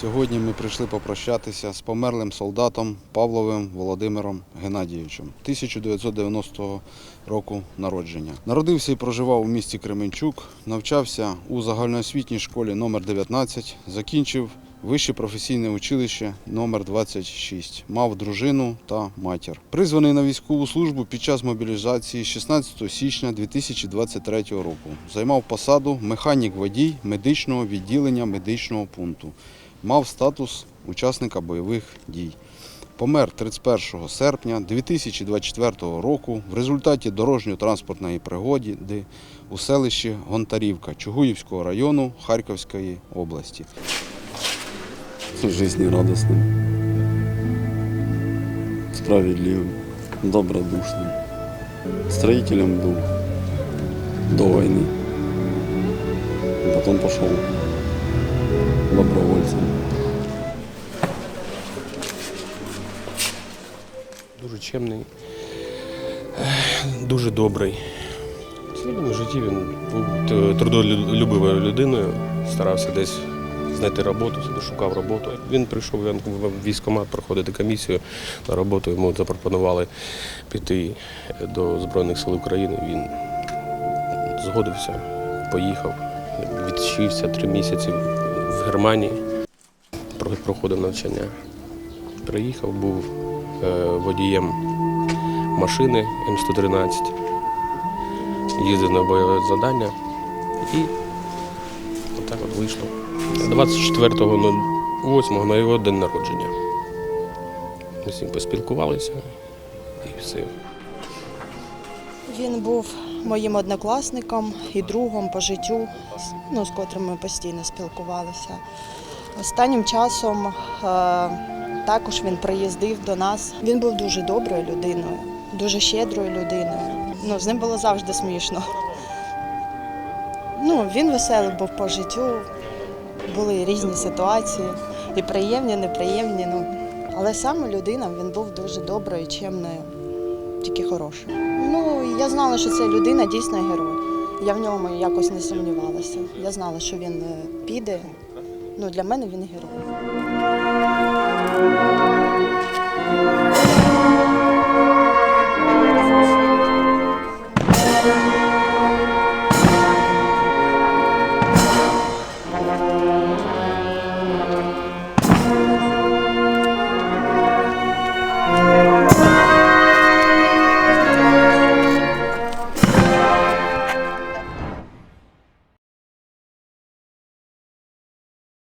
Сьогодні ми прийшли попрощатися з померлим солдатом Павловим Володимиром Геннадійовичем 1990 року народження. Народився і проживав у місті Кременчук, навчався у загальноосвітній школі номер 19 закінчив Вище професійне училище номер 26 Мав дружину та матір. Призваний на військову службу під час мобілізації 16 січня 2023 року. Займав посаду механік-водій медичного відділення медичного пункту Мав статус учасника бойових дій. Помер 31 серпня 2024 року в результаті дорожньо-транспортної пригоди у селищі Гонтарівка Чугуївського району Харківської області. жизнерадостным, справедливым, добродушным. Строителем был до войны. Потом пошел добровольцем. Дуже чемний, дуже добрий. В цивільному житті він був трудолюбивою людиною, старався десь знайти роботу, шукав роботу. Він прийшов в військкомат проходити комісію на роботу. Йому запропонували піти до Збройних сил України. Він згодився, поїхав, відчився три місяці Германії, проходив навчання. Приїхав, був е, водієм машини М113, їздив на бойове завдання і отак от вийшло. 24.08 на його день народження. Ми з ним поспілкувалися і все. Він був моїм однокласником і другом по життю, ну, з котрим ми постійно спілкувалися. Останнім часом е, також він приїздив до нас. Він був дуже доброю людиною, дуже щедрою людиною. Ну, з ним було завжди смішно. Ну, він веселий був по життю, були різні ситуації, і приємні, і неприємні. Ну. Але саме людина він був дуже доброю, чемною тільки хороше. Ну, я знала, що це людина дійсно герой. Я в ньому якось не сумнівалася. Я знала, що він е, піде. Ну, для мене він герой.